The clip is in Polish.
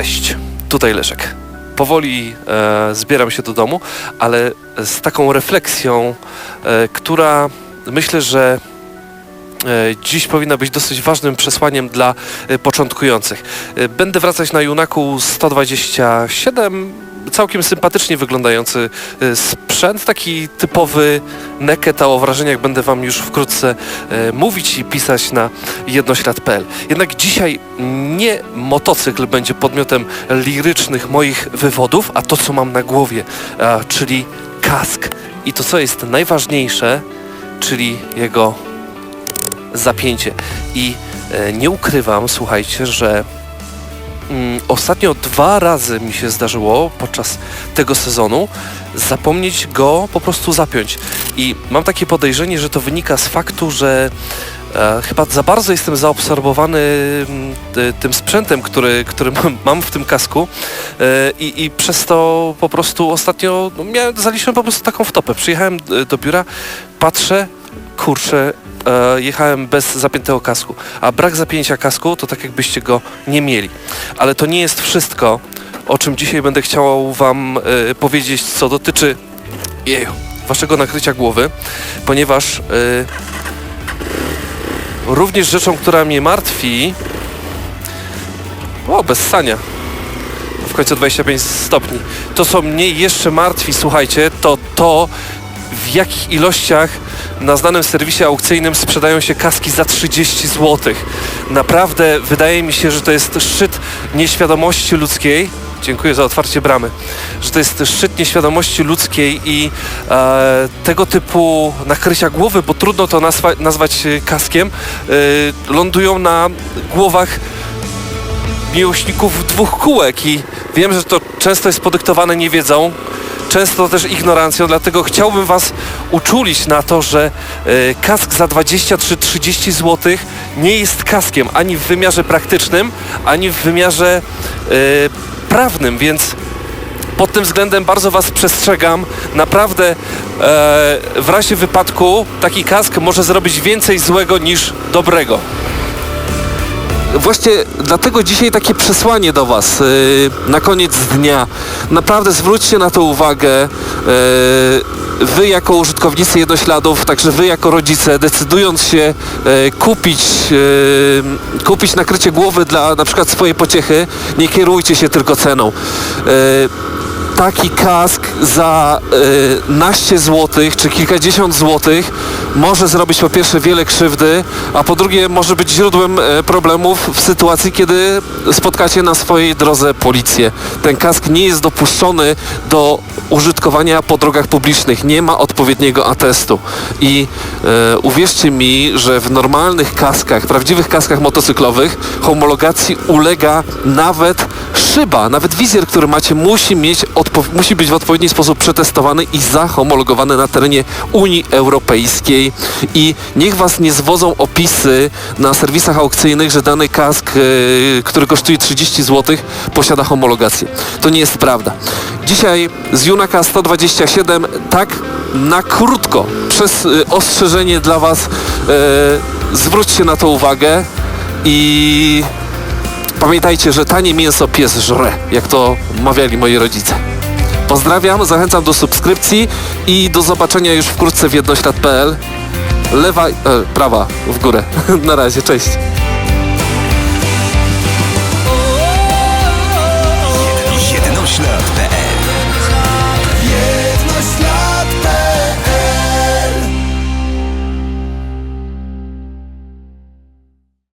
Cześć, tutaj Leszek. Powoli e, zbieram się do domu, ale z taką refleksją, e, która myślę, że e, dziś powinna być dosyć ważnym przesłaniem dla e, początkujących. E, Będę wracać na Junaku 127, całkiem sympatycznie wyglądający e, sprzęt, taki typowy Naked, a o wrażeniach będę Wam już wkrótce e, mówić i pisać na jednoślad.pl. Jednak dzisiaj nie motocykl będzie podmiotem lirycznych moich wywodów, a to, co mam na głowie, czyli kask. I to, co jest najważniejsze, czyli jego zapięcie. I e, nie ukrywam, słuchajcie, że ostatnio dwa razy mi się zdarzyło podczas tego sezonu zapomnieć go po prostu zapiąć. I mam takie podejrzenie, że to wynika z faktu, że e, chyba za bardzo jestem zaobserwowany mm, ty- tym sprzętem, który, który mam- mam w tym kasku e, i, i przez to po prostu ostatnio no, miałem, zaliczyłem po prostu taką wtopę. Przyjechałem e, do biura, patrzę, kurczę, e, jechałem bez zapiętego kasku. A brak zapięcia kasku to tak jakbyście go nie mieli. Ale to nie jest wszystko, o czym dzisiaj będę chciał wam e, powiedzieć, co dotyczy jeju, waszego nakrycia głowy, ponieważ e, również rzeczą, która mnie martwi o, bez sania. W końcu 25 stopni. To, co mnie jeszcze martwi, słuchajcie, to to, w jakich ilościach na znanym serwisie aukcyjnym sprzedają się kaski za 30 zł. Naprawdę wydaje mi się, że to jest szczyt nieświadomości ludzkiej. Dziękuję za otwarcie bramy. Że to jest szczyt nieświadomości ludzkiej i e, tego typu nakrycia głowy, bo trudno to nazwa, nazwać kaskiem, e, lądują na głowach miłośników dwóch kółek i wiem, że to często jest podyktowane niewiedzą, często też ignorancją, dlatego chciałbym Was uczulić na to, że e, kask za 20 czy 30 zł nie jest kaskiem ani w wymiarze praktycznym, ani w wymiarze e, prawnym, więc pod tym względem bardzo Was przestrzegam. Naprawdę e, w razie wypadku taki kask może zrobić więcej złego niż dobrego. Właśnie dlatego dzisiaj takie przesłanie do Was yy, na koniec dnia. Naprawdę zwróćcie na to uwagę. Yy, wy jako użytkownicy jednośladów, także Wy jako rodzice, decydując się yy, kupić, kupić nakrycie głowy dla na przykład swojej pociechy, nie kierujcie się tylko ceną. Taki kask za y, naście złotych czy kilkadziesiąt złotych może zrobić po pierwsze wiele krzywdy, a po drugie może być źródłem e, problemów w sytuacji, kiedy spotkacie na swojej drodze policję. Ten kask nie jest dopuszczony do użytkowania po drogach publicznych, nie ma odpowiedniego atestu. I e, uwierzcie mi, że w normalnych kaskach, prawdziwych kaskach motocyklowych homologacji ulega nawet szyba, nawet wizjer, który macie, musi mieć odpo- musi być w odpowiedni sposób przetestowany i zahomologowany na terenie Unii Europejskiej. I niech was nie zwodzą opisy na serwisach aukcyjnych, że dany kask, e, który kosztuje 30 zł, posiada homologację. To nie jest prawda. Dzisiaj z Junaka 127 tak na krótko przez e, ostrzeżenie dla was e, zwróćcie na to uwagę i Pamiętajcie, że tanie mięso pies żre, jak to mawiali moi rodzice. Pozdrawiam, zachęcam do subskrypcji i do zobaczenia już wkrótce w jednoślad.pl. Lewa, e, prawa w górę. Na razie, cześć.